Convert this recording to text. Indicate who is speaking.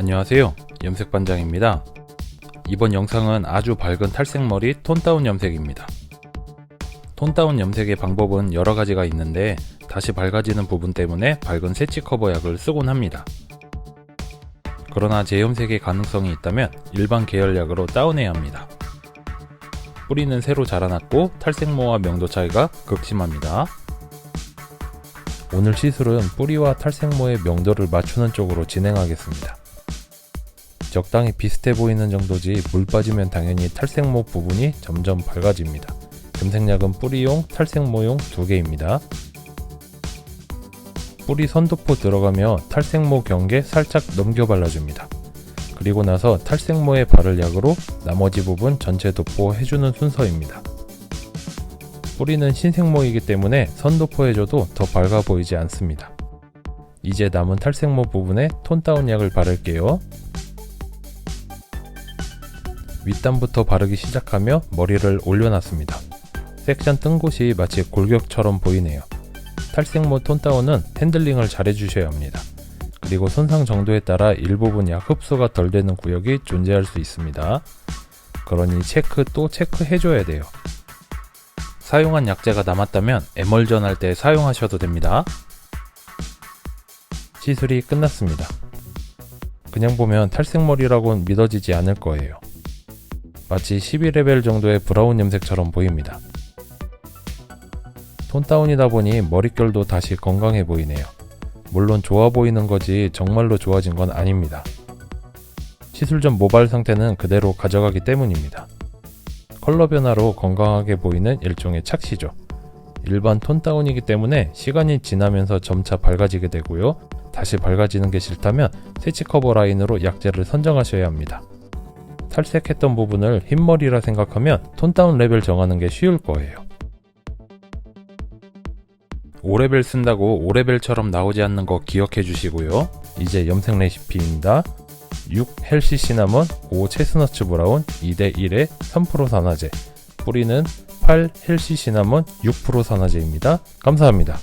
Speaker 1: 안녕하세요. 염색반장입니다. 이번 영상은 아주 밝은 탈색머리 톤다운 염색입니다. 톤다운 염색의 방법은 여러 가지가 있는데 다시 밝아지는 부분 때문에 밝은 세치 커버 약을 쓰곤 합니다. 그러나 재염색의 가능성이 있다면 일반 계열약으로 다운해야 합니다. 뿌리는 새로 자라났고 탈색모와 명도 차이가 극심합니다. 오늘 시술은 뿌리와 탈색모의 명도를 맞추는 쪽으로 진행하겠습니다. 적당히 비슷해 보이는 정도지 물 빠지면 당연히 탈색모 부분이 점점 밝아집니다. 염색약은 뿌리용, 탈색모용 두 개입니다. 뿌리 선도포 들어가며 탈색모 경계 살짝 넘겨 발라줍니다. 그리고 나서 탈색모에 바를 약으로 나머지 부분 전체 도포 해주는 순서입니다. 뿌리는 신생모이기 때문에 선도포해줘도 더 밝아 보이지 않습니다. 이제 남은 탈색모 부분에 톤다운 약을 바를게요. 윗단부터 바르기 시작하며 머리를 올려놨습니다. 섹션 뜬 곳이 마치 골격처럼 보이네요. 탈색모 톤다운은 핸들링을 잘 해주셔야 합니다. 그리고 손상 정도에 따라 일부분 약 흡수가 덜 되는 구역이 존재할 수 있습니다. 그러니 체크 또 체크해줘야 돼요. 사용한 약재가 남았다면 에멀전 할 때 사용하셔도 됩니다. 시술이 끝났습니다. 그냥 보면 탈색머리라고는 믿어지지 않을 거예요. 마치 12레벨 정도의 브라운 염색처럼 보입니다. 톤 다운이다 보니 머릿결도 다시 건강해 보이네요. 물론 좋아 보이는 거지 정말로 좋아진 건 아닙니다. 시술 전 모발 상태는 그대로 가져가기 때문입니다. 컬러 변화로 건강하게 보이는 일종의 착시죠. 일반 톤 다운이기 때문에 시간이 지나면서 점차 밝아지게 되고요. 다시 밝아지는 게 싫다면 세치 커버 라인으로 약재를 선정하셔야 합니다. 탈색했던 부분을 흰머리라 생각하면 톤 다운 레벨 정하는 게 쉬울 거예요. 5레벨 쓴다고 5레벨처럼 나오지 않는 거 기억해 주시고요. 이제 염색 레시피입니다. 6 헬시 시나몬, 5 체스너츠 브라운, 2대 1의 3% 산화제. 뿌리는 8 헬시 시나몬 6% 산화제입니다. 감사합니다.